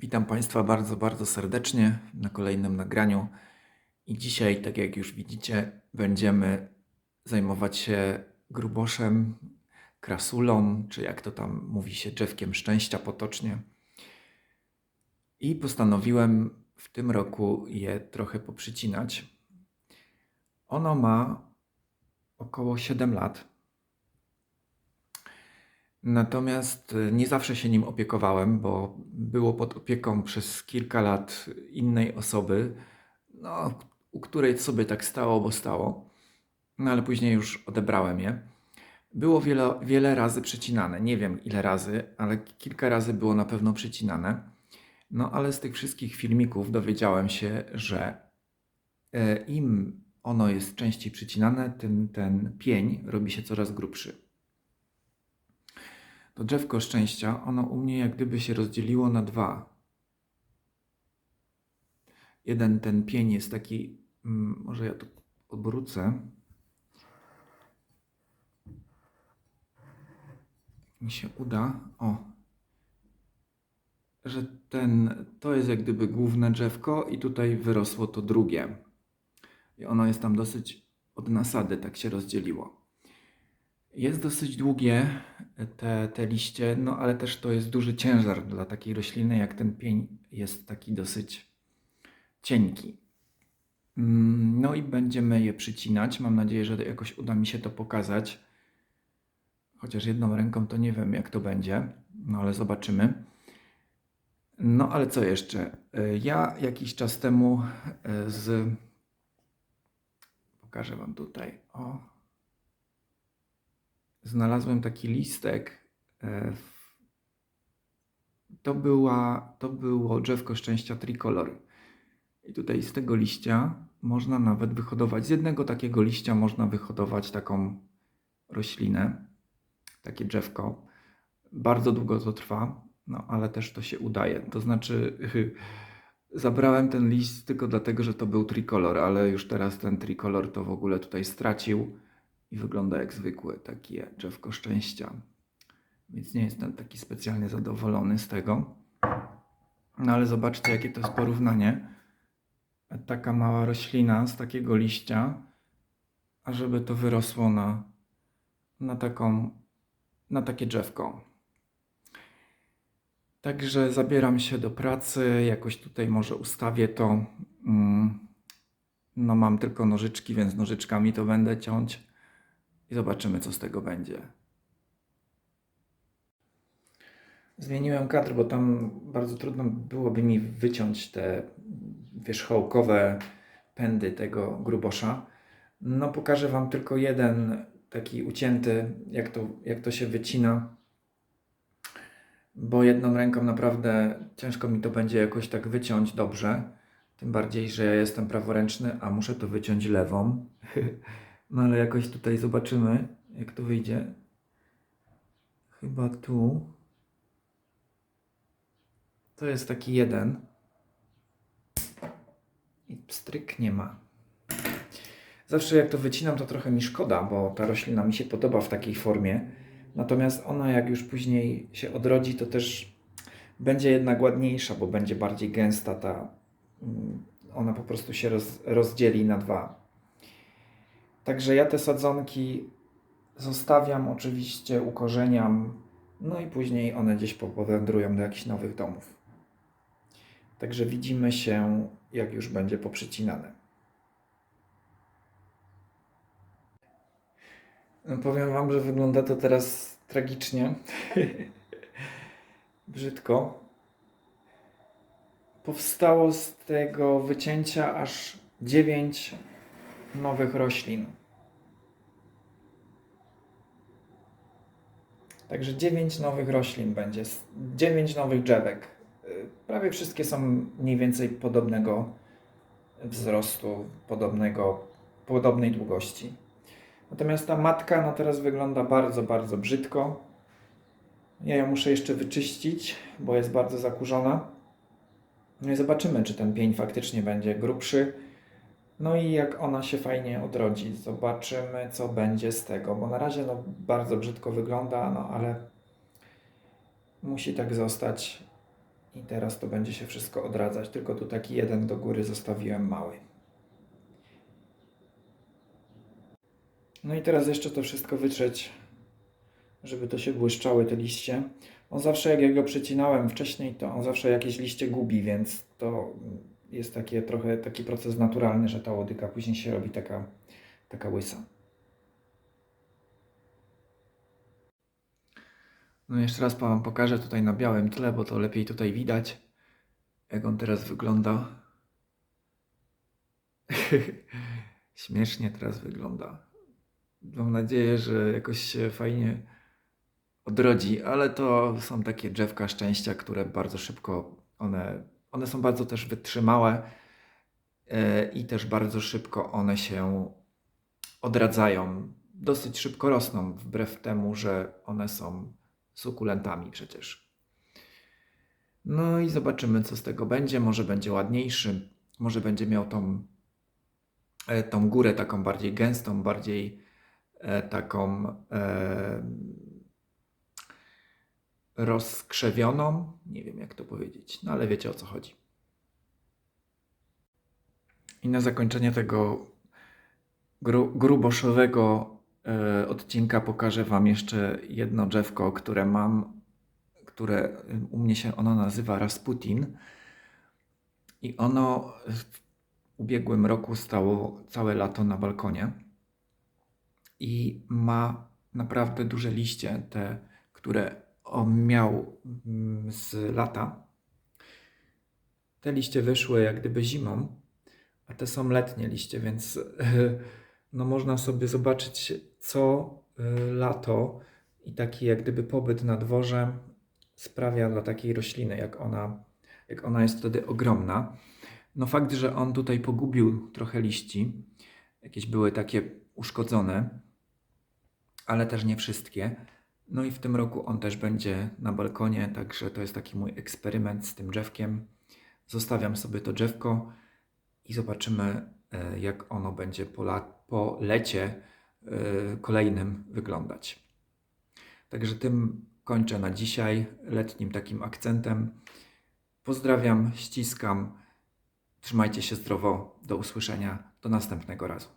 Witam Państwa bardzo, bardzo serdecznie na kolejnym nagraniu. I dzisiaj, tak jak już widzicie, będziemy zajmować się gruboszem, krasulą, czy jak to tam mówi się, drzewkiem szczęścia potocznie. I postanowiłem w tym roku je trochę poprzycinać. Ono ma około 7 lat. Natomiast y, nie zawsze się nim opiekowałem, bo było pod opieką przez kilka lat innej osoby, no, u której sobie tak stało, bo stało. No ale później już odebrałem je. Było wiele, wiele razy przycinane. Nie wiem ile razy, ale kilka razy było na pewno przycinane. No ale z tych wszystkich filmików dowiedziałem się, że e, im ono jest częściej przycinane, tym ten pień robi się coraz grubszy. To drzewko szczęścia, ono u mnie jak gdyby się rozdzieliło na dwa. Jeden ten pień jest taki, mm, może ja to obrócę. Mi się uda. O. Że ten, to jest jak gdyby główne drzewko i tutaj wyrosło to drugie. I ono jest tam dosyć od nasady, tak się rozdzieliło. Jest dosyć długie te, te liście, no ale też to jest duży ciężar dla takiej rośliny, jak ten pień jest taki dosyć cienki. Mm, No i będziemy je przycinać. Mam nadzieję, że jakoś uda mi się to pokazać. Chociaż jedną ręką to nie wiem, jak to będzie, no ale zobaczymy. No ale co jeszcze? Y, Ja jakiś czas temu y, z. Pokażę Wam tutaj. O znalazłem taki listek. e, To, była, to było drzewko szczęścia tricolor. I tutaj z tego liścia można nawet wyhodować, z jednego takiego liścia można wyhodować taką roślinę, takie drzewko. Bardzo długo to trwa, no ale też to się udaje. To znaczy, zabrałem ten liść tylko dlatego, że to był tricolor, ale już teraz ten tricolor to w ogóle tutaj stracił i wygląda jak zwykłe takie drzewko szczęścia. Więc nie jestem taki specjalnie zadowolony z tego. No ale zobaczcie, jakie to jest porównanie. Taka mała roślina z takiego liścia, a żeby to wyrosło na, na taką, na takie drzewko. Także zabieram się do pracy, jakoś tutaj może ustawię to. Mm, No mam tylko nożyczki, więc nożyczkami to będę ciąć i zobaczymy, co z tego będzie. Zmieniłem kadr, bo tam bardzo trudno byłoby mi wyciąć te wierzchołkowe pędy tego grubosza. No, pokażę Wam tylko jeden taki ucięty, jak to, jak to się wycina, bo jedną ręką naprawdę ciężko mi to będzie jakoś tak wyciąć dobrze. Tym bardziej, że ja jestem praworęczny, a muszę to wyciąć lewą. No ale jakoś tutaj zobaczymy, jak to wyjdzie. Chyba tu. To jest taki jeden. I pstryk nie ma. Zawsze jak to wycinam, to trochę mi szkoda, bo ta roślina mi się podoba w takiej formie. Natomiast ona, jak już później się odrodzi, to też będzie jednak ładniejsza, bo będzie bardziej gęsta ta. mm, Ona po prostu się roz, rozdzieli na dwa. Także ja te sadzonki zostawiam, oczywiście ukorzeniam, no i później one gdzieś po- powędrują do jakichś nowych domów. Także widzimy się, jak już będzie poprzycinane. No, powiem Wam, że wygląda to teraz tragicznie. Brzydko. Powstało z tego wycięcia aż 9 nowych roślin. Także 9 nowych roślin będzie, 9 nowych drzewek. Y, Prawie wszystkie są mniej więcej podobnego wzrostu, podobnego, podobnej długości. Natomiast ta matka no teraz wygląda bardzo, bardzo brzydko. Ja ją muszę jeszcze wyczyścić, bo jest bardzo zakurzona. No i zobaczymy, czy ten pień faktycznie będzie grubszy. No i jak ona się fajnie odrodzi, zobaczymy, co będzie z tego, bo na razie no, bardzo brzydko wygląda, no ale musi tak zostać I teraz to będzie się wszystko odradzać. Tylko tu taki jeden do góry zostawiłem mały. No i teraz jeszcze to wszystko wytrzeć, żeby to się błyszczały te liście. On zawsze, jak ja go przecinałem wcześniej, to on zawsze jakieś liście gubi, więc to jest takie trochę taki proces naturalny, że ta łodyga później się robi taka, taka łysa. No jeszcze raz Wam pokażę tutaj na białym tle, bo to lepiej tutaj widać, jak on teraz wygląda. Śmiesznie teraz wygląda. Mam nadzieję, że jakoś się fajnie odrodzi, ale to są takie drzewka szczęścia, które bardzo szybko, one, one są bardzo też wytrzymałe e, i też bardzo szybko one się odradzają. Dosyć szybko rosną, wbrew temu, że one są sukulentami przecież. No i zobaczymy, co z tego będzie. Może będzie ładniejszy, może będzie miał tą, e, tą górę taką bardziej gęstą, bardziej e, taką e, rozkrzewioną. Nie wiem, jak to powiedzieć, no ale wiecie o co chodzi. I na zakończenie tego gru, gruboszowego e, odcinka pokażę Wam jeszcze jedno drzewko, które mam, które y, u mnie się ono nazywa Rasputin. I ono w ubiegłym roku stało całe lato na balkonie. I ma naprawdę duże liście, te, które on miał mm, z lata. Te liście wyszły jak gdyby zimą, a te są letnie liście, więc no można sobie zobaczyć, co y, lato i taki jak gdyby pobyt na dworze sprawia dla takiej rośliny, jak ona, jak ona jest wtedy ogromna. No fakt, że on tutaj pogubił trochę liści, jakieś były takie uszkodzone, ale też nie wszystkie. No i w tym roku on też będzie na balkonie, także to jest taki mój eksperyment z tym drzewkiem. Zostawiam sobie to drzewko i zobaczymy, e, jak ono będzie po, la, po lecie e, kolejnym wyglądać. Także tym kończę na dzisiaj letnim takim akcentem. Pozdrawiam, ściskam. Trzymajcie się zdrowo. Do usłyszenia. Do następnego razu.